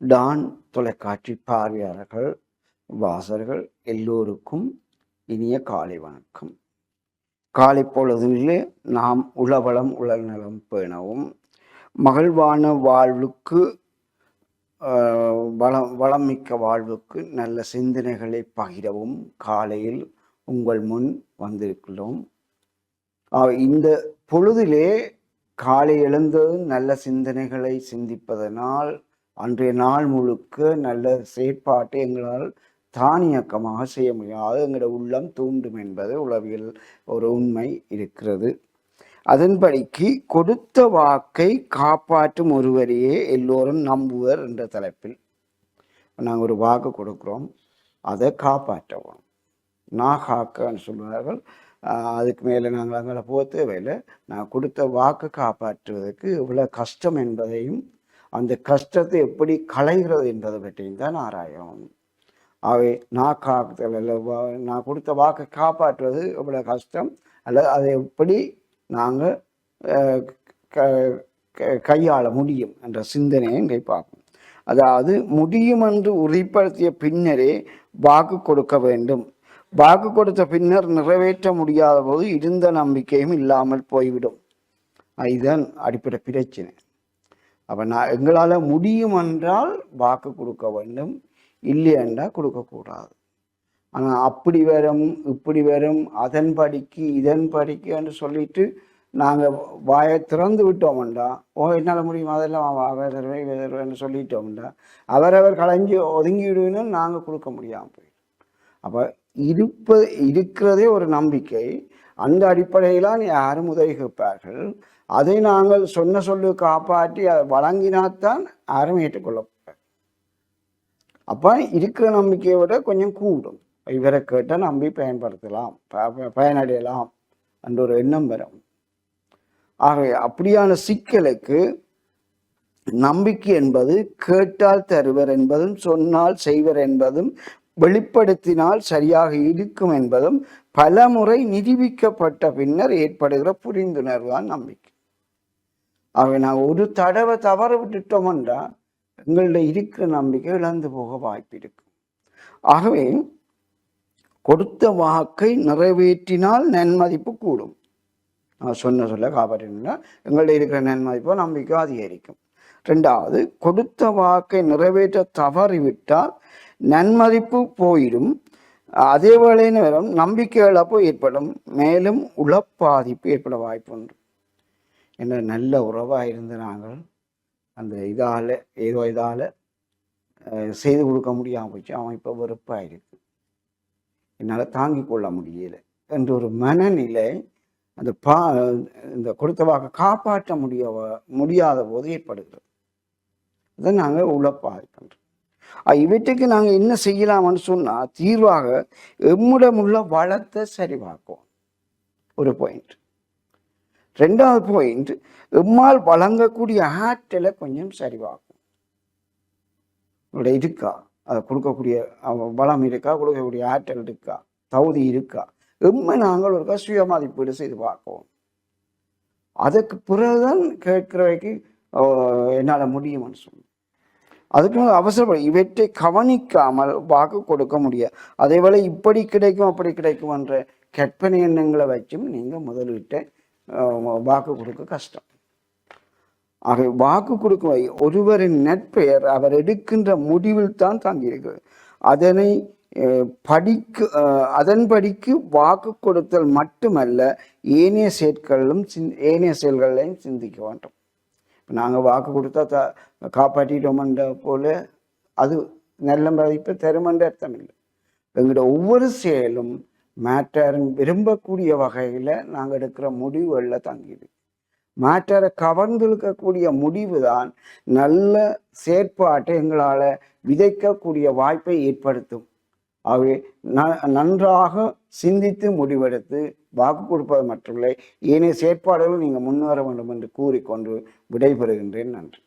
Don தொலைக்காட்சி பார்வையாளர்கள் வாசர்கள் எல்லோருக்கும் இனிய காலை வணக்கம். காலை பொழுதிலே நாம் உளவளம் உடல்நலம் பேணவும் மகிழ்வான வாழ்வுக்கு வளம் வளம் வளமிக்க வாழ்வுக்கு நல்ல சிந்தனைகளை பகிரவும் காலையில் உங்கள் முன் வந்திருக்கிறோம். இந்த பொழுதிலே காலை எழுந்ததும் நல்ல சிந்தனைகளை சிந்திப்பதனால் அன்றைய நாள் முழுக்க நல்ல செயற்பாட்டை எங்களால் தானியக்கமாக செய்ய முடியாது. எங்களோட உள்ளம் தூண்டும் என்பது உளவியல் ஒரு உண்மை இருக்கிறது. அதன்படிக்கு கொடுத்த வாக்கை காப்பாற்றும் ஒருவரையே எல்லோரும் நம்புவர் என்ற தலைப்பில் நாங்கள் ஒரு வாக்கு கொடுக்குறோம். அதை காப்பாற்றவும். நான் காக்கன்னு சொல்வார்கள். அதுக்கு மேலே நாங்கள் அங்கே போக தேவையில்லை. நான் கொடுத்த வாக்கு காப்பாற்றுவதற்கு இவ்வளோ கஷ்டம் என்பதையும் அந்த கஷ்டத்தை எப்படி களைகிறது என்பதை பற்றியும் தான் ஆராயும் அவை நான் நான் கொடுத்த வாக்கை காப்பாற்றுவது இவ்வளோ கஷ்டம். அல்லது அதை எப்படி நாங்கள் கையாள முடியும் என்ற சிந்தனையை இங்கே பார்ப்போம். அதாவது முடியும் என்று உறுதிப்படுத்திய பின்னரே வாக்கு கொடுக்க வேண்டும். வாக்கு கொடுத்த பின்னர் நிறைவேற்ற முடியாத போது இருந்த நம்பிக்கையும் இல்லாமல் போய்விடும். இதுதான் அடிப்படை பிரச்சனை. அப்போ நான் எங்களால் முடியும் என்றால் வாக்கு கொடுக்க வேண்டும். இல்லை என்றால் கொடுக்கக்கூடாது ஆனால் அப்படி வரும் இப்படி வரும் அதன் படிக்கு இதன் படிக்கு என்று சொல்லிட்டு நாங்கள் வாயை திறந்து விட்டோம்டா. ஓ என்னால் முடியும்? அதெல்லாம் வேதர்வை வேதர்வைன்னு சொல்லிட்டோம்டா. அவரவர் களைஞ்சி ஒதுங்கிவிடுவேன்னு நாங்கள் கொடுக்க முடியாமல் போய் அப்போ இருப்பது இருக்கிறதே ஒரு நம்பிக்கை. அந்த அடிப்படையிலான் யாரும் உதவி கேட்பார்கள். அதை நாங்கள் சொன்ன சொல்லு காப்பாற்றி அதை வழங்கினாத்தான் யாரும் ஏற்றுக்கொள்ளப்பார் அப்போ இருக்கிற நம்பிக்கையை விட கொஞ்சம் கூடும். இவரை கேட்டால் நம்பி பயன்படுத்தலாம் ப- ப- பயனடையலாம் என்ற ஒரு எண்ணம் வரும். ஆகவே அப்படியான சிக்கலுக்கு நம்பிக்கை என்பது கேட்டால் தருவர் என்பதும் சொன்னால் செய்வர் என்பதும் வெளிப்படுத்தினால் சரியாக இருக்கும் என்பதும் பலமுறை நிரூபிக்கப்பட்ட பின்னர் ஏற்படுகிற புரிந்துணர்வு தான் நம்பிக்கை. ஆகவே நான் ஒரு தடவை தவற விட்டுட்டோம்ன்றா எங்கள்ட்ட இருக்கிற நம்பிக்கை இழந்து போக வாய்ப்பு இருக்கும். ஆகவே கொடுத்த வாக்கை நிறைவேற்றினால் நன்மதிப்பு கூடும். நான் சொன்ன சொல்ல காப்பாற்றினா எங்கள்ட்ட இருக்கிற நன்மதிப்போ நம்பிக்கை அதிகரிக்கும். ரெண்டாவது கொடுத்த வாக்கை நிறைவேற்ற தவறிவிட்டால் நன்மதிப்பு போயிடும். அதே வேளை நேரம் நம்பிக்கை இழப்பு ஏற்படும். மேலும் உளப்பாதிப்பு ஏற்பட வாய்ப்பு உண்டு. என்ற நல்ல உறவாக இருந்து நாங்கள் அந்த இதால் ஏதோ இதால் செய்து கொடுக்க முடியாமல் போச்சு. அவன் இப்போ வெறுப்பாக இருக்கு. என்னால் தாங்கிக் கொள்ள முடியல என்ற ஒரு மனநிலை அந்த பா இந்த கொடுத்த வாக்கை காப்பாற்ற முடிய முடியாத போது ஏற்படுகிறது. அதை நாங்கள் உழப்பாதிக்கின்றோம் இவற்றுக்கு நாங்கள் என்ன செய்யலாம்னு சொன்னால் தீர்வாக எம்முடமுள்ள வளத்தை சரிபார்க்கும் ஒரு பாயிண்ட் ரெண்டாவது பாயிண்ட் எம்மால் வழங்கக்கூடிய ஆற்றலை கொஞ்சம் சரிவாகும் இருக்கா? அதை கொடுக்கக்கூடிய வளம் இருக்கா? கொடுக்கக்கூடிய ஆற்றல் இருக்கா? தகுதி இருக்கா? எம்மை நாங்கள் ஒருக்கா சுய மதிப்பீடு செய்து பார்ப்போம். அதுக்கு பிறகுதான் கேட்கிறவைக்கு என்னால் முடியும்னு சொன்னோம். அதுக்கு அவசரப்படும் இவற்றை கவனிக்காமல் வாக்கு கொடுக்க முடியாது அதே போல இப்படி கிடைக்கும் அப்படி கிடைக்கும் என்ற கற்பனை எண்ணங்களை வச்சும் நீங்கள் முதலீட்டை வாக்கு கொடுக்க கஷ்டம். ஆக வாக்கு கொடுக்கும் வை- ஒருவரின் நட்பெயர் அவர் எடுக்கின்ற முடிவில் தான் தங்கியிருக்கு அதனை படிக்கு படிக்க அதன்படிக்கு வாக்கு கொடுத்தல் மட்டுமல்ல ஏனைய செயற்களிலும் சிந் ஏனைய செயல்களையும் சிந்திக்க வேண்டும். இப்போ நாங்கள் வாக்கு கொடுத்தா த காப்பாற்றிட்டோமன்ற போல் அது நல்ல மதிப்பு தருமன்ற அர்த்தம் இல்லை. எங்களோட ஒவ்வொரு செயலும் மேட்டர் விரும்பக்கூடிய வகையில் நாங்கள் எடுக்கிற முடிவுகளில் தங்கிடு மேட்டரை கவர்ந்திருக்கக்கூடிய முடிவு தான் நல்ல செயற்பாட்டை எங்களால் விதைக்கக்கூடிய வாய்ப்பை ஏற்படுத்தும். ஆகவே ந- நன்றாக சிந்தித்து முடிவெடுத்து வாக்கு கொடுப்பது மட்டுமில்லை ஏனைய செயற்பாடுகளும் நீங்கள் முன்வர வேண்டும் என்று கூறிக்கொண்டு விடைபெறுகின்றேன். நன்றி.